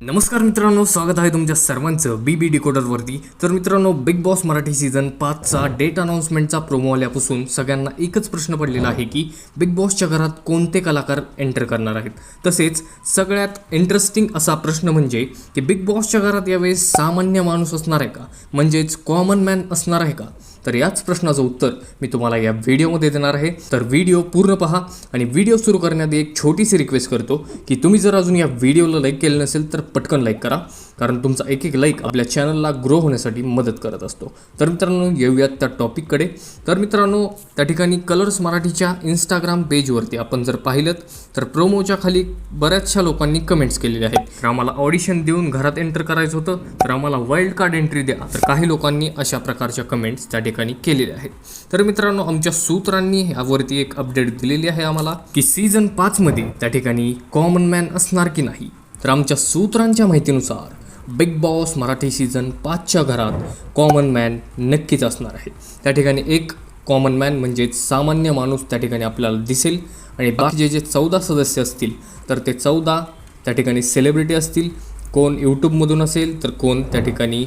नमस्कार मित्रांनो स्वागत आहे तुमच्या सर्वांचं बी बी डिकोडरवरती तर मित्रांनो बिग बॉस मराठी सीझन पाचचा डेट अनाऊन्समेंटचा प्रोमो आल्यापासून सगळ्यांना एकच प्रश्न पडलेला आहे की बिग बॉसच्या घरात कोणते कलाकार एंटर करणार आहेत? तसेच सगळ्यात इंटरेस्टिंग असा प्रश्न म्हणजे की बिग बॉसच्या घरात यावेळेस सामान्य माणूस असणार आहे का? म्हणजेच कॉमन मॅन असणार आहे का? तर याच प्रश्नाचं उत्तर मी तुम्हाला या व्हिडिओमध्ये देणार आहे. तर व्हिडिओ पूर्ण पहा आणि व्हिडिओ सुरू करण्याआधी एक छोटीशी रिक्वेस्ट करतो की तुम्ही जर अजून या व्हिडिओला लाईक केलं नसेल तर पटकन लाईक करा कारण तुमचा एक एक लाईक आपल्या चॅनलला ग्रो होण्यासाठी मदत करत असतो. तर मित्रांनो येऊयात त्या टॉपिककडे तर मित्रांनो त्या ठिकाणी कलर्स मराठीच्या इंस्टाग्राम पेजवरती आपण जर पाहिलं तर प्रोमोच्या खाली बऱ्याचशा लोकांनी कमेंट्स केलेले आहेत. तर आम्हाला ऑडिशन देऊन घरात एंटर करायचं होतं. तर आम्हाला वाईल्ड कार्ड एंट्री द्या. तर काही लोकांनी अशा प्रकारच्या कमेंट्स त्या ठिकाणी केलेल्या आहेत. तर मित्रांनो आमच्या सूत्रांनी यावरती एक अपडेट दिलेली आहे आम्हाला की सीझन पाचमध्ये त्या ठिकाणी कॉमन मॅन असणार की नाही. तर आमच्या सूत्रांच्या माहितीनुसार बिग बॉस मराठी सीझन पाचच्या घरात कॉमन मॅन नक्कीच असणार आहे. त्या ठिकाणी एक कॉमन मॅन म्हणजेच सामान्य माणूस त्या ठिकाणी आपल्याला दिसेल. आणि बाकीचे जे चौदा सदस्य असतील तर ते चौदा त्या ठिकाणी सेलिब्रिटी असतील कोण यूट्यूबमधून असेल तर कोण त्या ठिकाणी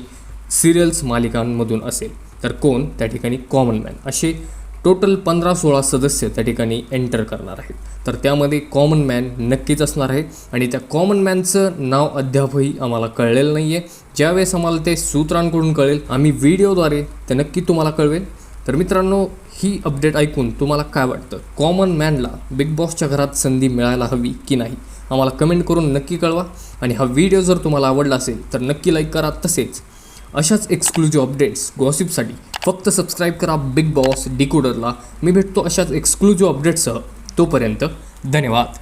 सिरियल्स मालिकांमधून असेल तर कोण त्या ठिकाणी कॉमन मॅन असे टोटल पंधरा सोळा सदस्य त्या ठिकाणी एंटर करणार आहेत. तर त्यामध्ये कॉमन मॅन नक्कीच असणार आहे आणि त्या कॉमन मॅनचं नाव अद्यापही आम्हाला कळलेलं नाही आहे ज्यावेळेस आम्हाला ते सूत्रांकडून कळेल आम्ही व्हिडिओद्वारे ते नक्की तुम्हाला कळवेल. तर मित्रांनो ही अपडेट ऐकून तुम्हाला काय वाटतं? कॉमन मॅनला बिग बॉसच्या घरात संधी मिळायला हवी की नाही? आम्हाला कमेंट करून नक्की कळवा. आणि हा व्हिडिओ जर तुम्हाला आवडला असेल तर नक्की लाईक करा तसेच. अशाच एक्सक्लुझिव्ह अपडेट्स गॉसिपसाठी फक्त सबस्क्राईब करा बिग बॉस डिकोडरला मी भेटतो अशाच एक्सक्लुझिव्ह अपडेट्ससह तोपर्यंत धन्यवाद.